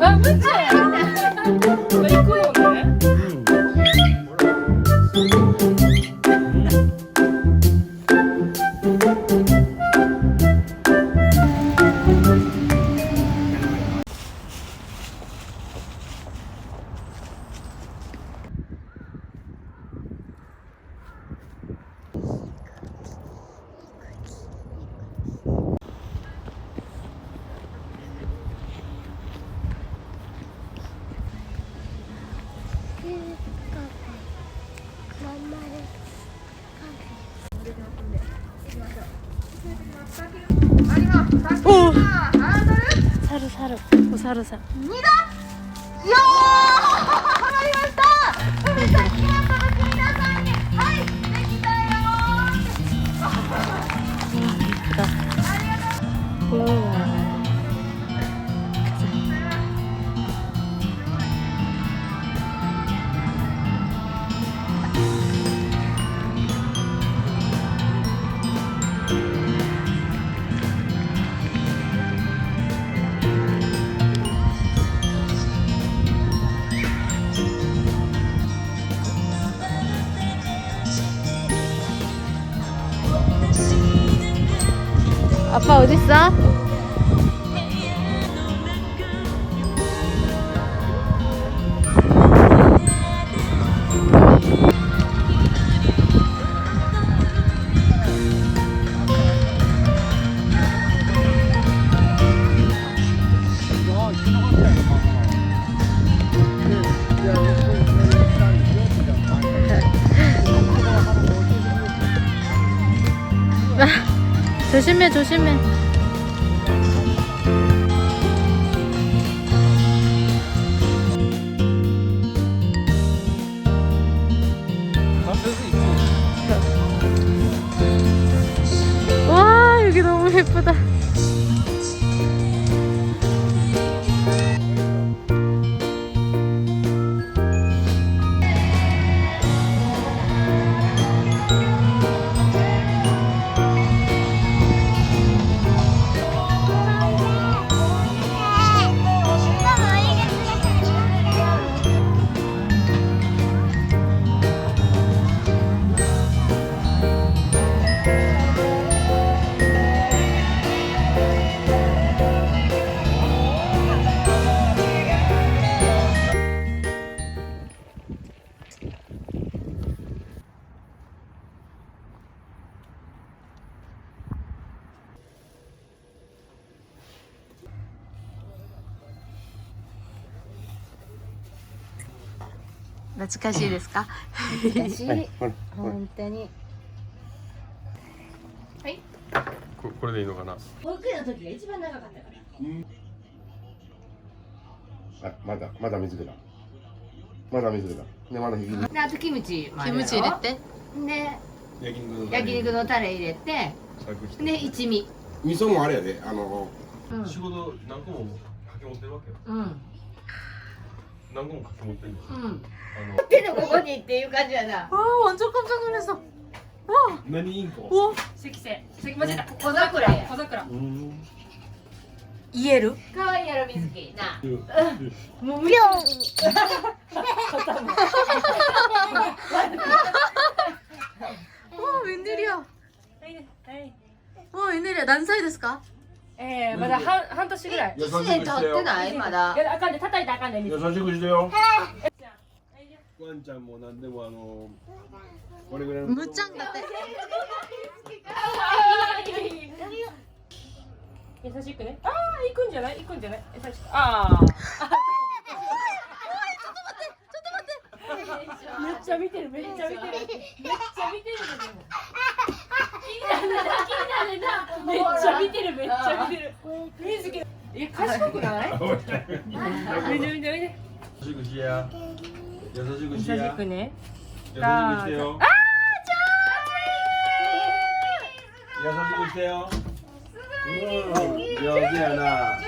아, 그치? 나 이거였 오. 사르 사르. 오 사르사. 니다. 야! 아빠 어딨어? 조심해 조심해. 와 여기 너무 예쁘다 懐かしいですか？私はいほらほら。本当に。ここれでいいのかな？保育園の時が一番長かったから。あまだまだ水気だまだ水気だでまだひき肉であとキムチキムチ入れて。で焼肉の焼肉のタレ入れて。で一味。味噌もあれやであのうん。仕事何個も掛け持ってるわけよ。うん何個も掛け持ってるんですようんあ手のここにっていう感じやな 와 완전 깜짝 놀랐어 の何インコ 와 関瀬。関間違えた。小桜や小桜。うん言えるかわいいやろ水木なもうぴょん와 웬일이야 はいね。はい。 와 웬일이야 난 사이 ですか ええまだ半半年ぐらい。年経って。ない？まだい。やあかんで叩いてあかんで優。しくしてよ。ワンちゃんも何でもあのこれぐらいの。むちゃんだって。優しくね。ああ行くんじゃない？行くんじゃない？優しく。ああ。めっちゃ見てるめっちゃ見てるめっちゃ見てるめっちゃ見てる、めっちゃ見てる。水木。え、賢くない？見て見て見て。優しくしや。優しく優ししや。くね。優しくしてよあ優しくしてよ。うん。上手やな。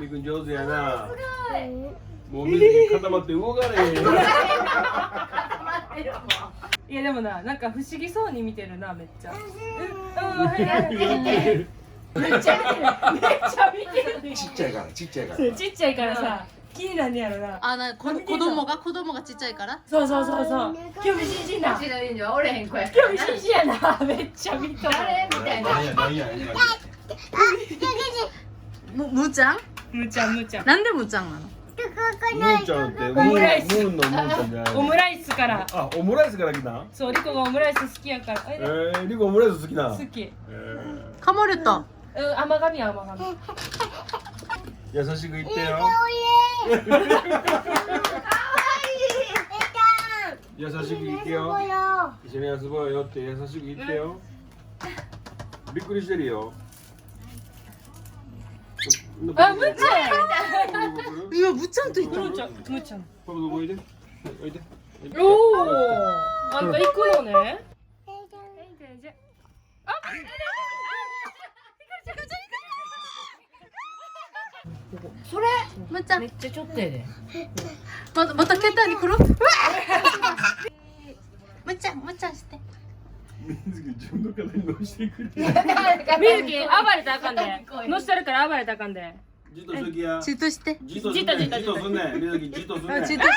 みくん上手やな。もう水着固まって動かない いやでもななんか不思議そうに見てるなめっちゃ。うん。うん。はいはいはいめっちゃ見てる。めっちゃ見てる。ちっちゃいからちっちゃいから。ちっちゃいからさ気になんねやろな。あなこ子供が子供がちっちゃいから？そうそうそうそう。興味津々なちのにはおれへん子や。興味津々やな。めっちゃ見とる誰みたいな。何や何や何や。むむーちゃん？むちゃんむちゃん。なんでむーちゃんなの？ムーちゃんってムーンムオムライス。ーンのムーちゃんじゃないオムライスから。あオムライスから来た？んそうリコがオムライス好きやから。あえれー、リコオムライス好きな？好き。え噛まれたうん甘噛み甘噛み。ー、優しく言ってよ。優しく言ってよ。一緒に遊ぼうよって優しく言ってよ。びっくりしてるよあむちゃんいやむっちゃんと言ったむちゃんむちゃんパパどこおいでおいでおおあんた行くのねむっちゃんめっちゃちょっ水木自分の肩に乗せてくれ。みずき暴れたらあかんで。乗せたるから暴れたらあかんで。じっとしときや。じっとすんねんじっとじっとすんねん。水木じっとすんねん。あチートして。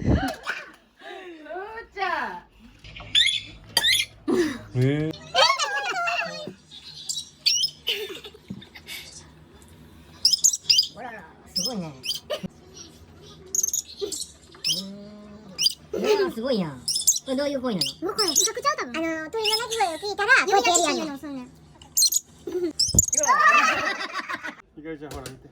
むーちゃん。え すごいね。すごいやん。これどういう声なの？もうこれ曲ちゃう多分あの鳥の鳴き声を聞いたらこうやってやるやんのそんなんひかりちゃんほら見て。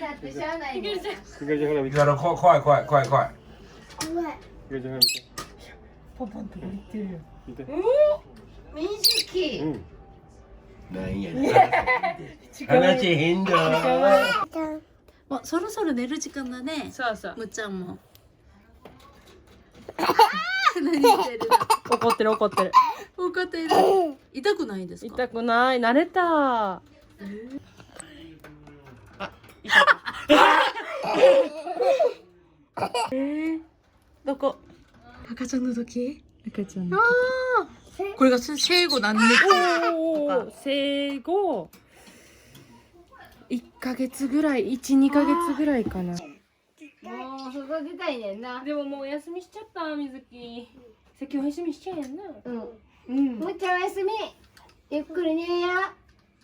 だってしゃあないねひかりちゃんほら見てあのこ怖い怖い怖い。怖い。ひかりちゃんほら見て。ポポンと言ってるよ見て。水木。うん。なんや話へんだもう。そろそろ寝る時間だね。そうそう。むっちゃんも何し てる？怒ってる怒ってる。の怒っている。痛くないですか？痛くない。慣れた。どこ？赤ちゃんの時？赤ちゃんああこれが生後何日？おー生後。1ヶ月ぐらい12ヶ月ぐらいかなもうそこ出たいねんな。でももうお休みしちゃったみずき。さっきお休みしちゃえやんな。うん。うん。むーちゃんおやすみ。ゆっくり寝や。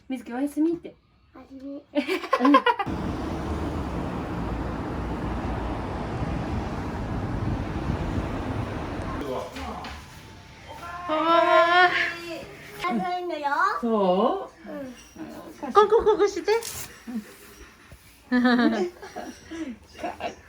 みずきおやすみって。あないんだよそあここここして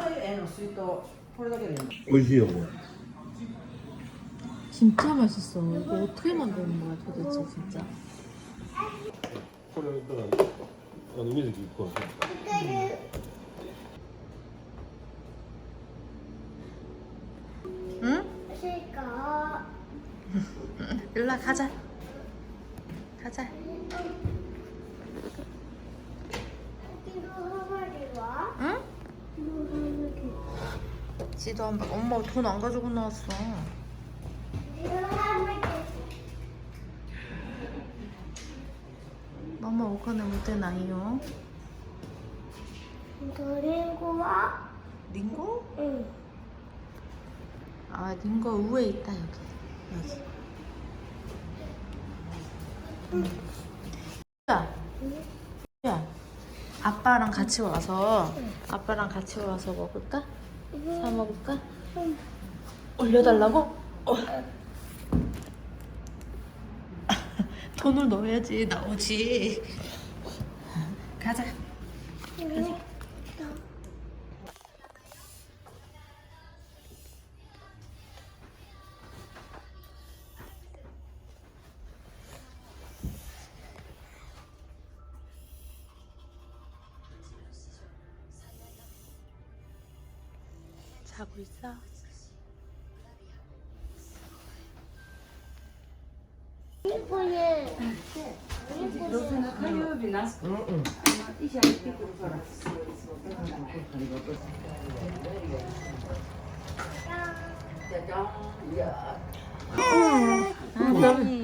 こっちはこっちはおいしいよこれ 진짜 맛있어 이거 어떻게 만드는 거야 도대체 진짜 これだからあの水木こう 응? しいか 일로 와 가자 가자 지도 한 번. 엄마 돈 안 가지고 나왔어. 엄마 오가는 못해 나이요. 그리고와. 링고? 응. 아 링고 우에 있다 여기. 여기. 응. 야. 응. 야. 아빠랑 같이 와서 아빠랑 같이 와서 먹을까? 사 먹을까? 올려달라고? 어. 돈을 넣어야지 나오지. 가자. 자 자고 있어?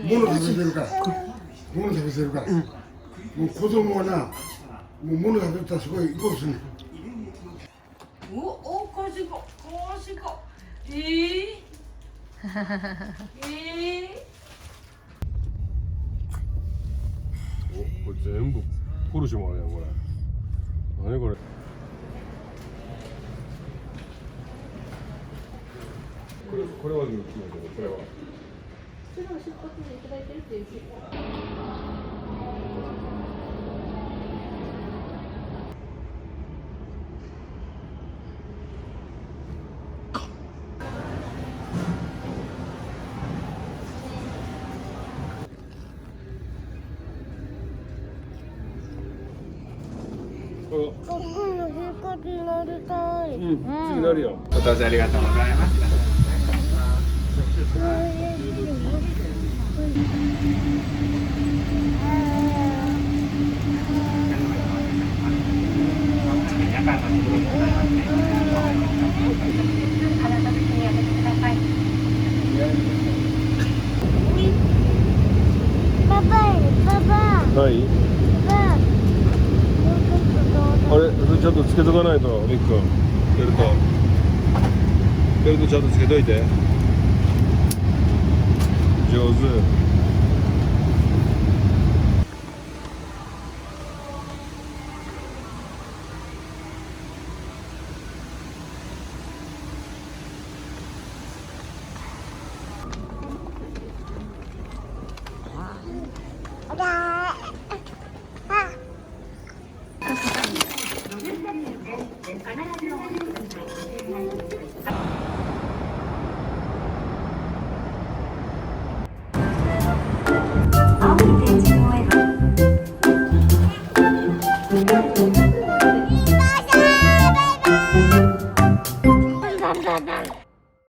문을 닫으실까? 문을 닫으실까? 뭐 고소모나 뭐 문을 닫았다 수고 이것은 ええええおこれ全部ポルシェもあるやんこれ。何これ。これこれは人気だけどこれは。うん。次なるよありがとうございますはいパあれそれちょっとつけとかないとミック。ベルトベルトちゃんとつけといて。上手。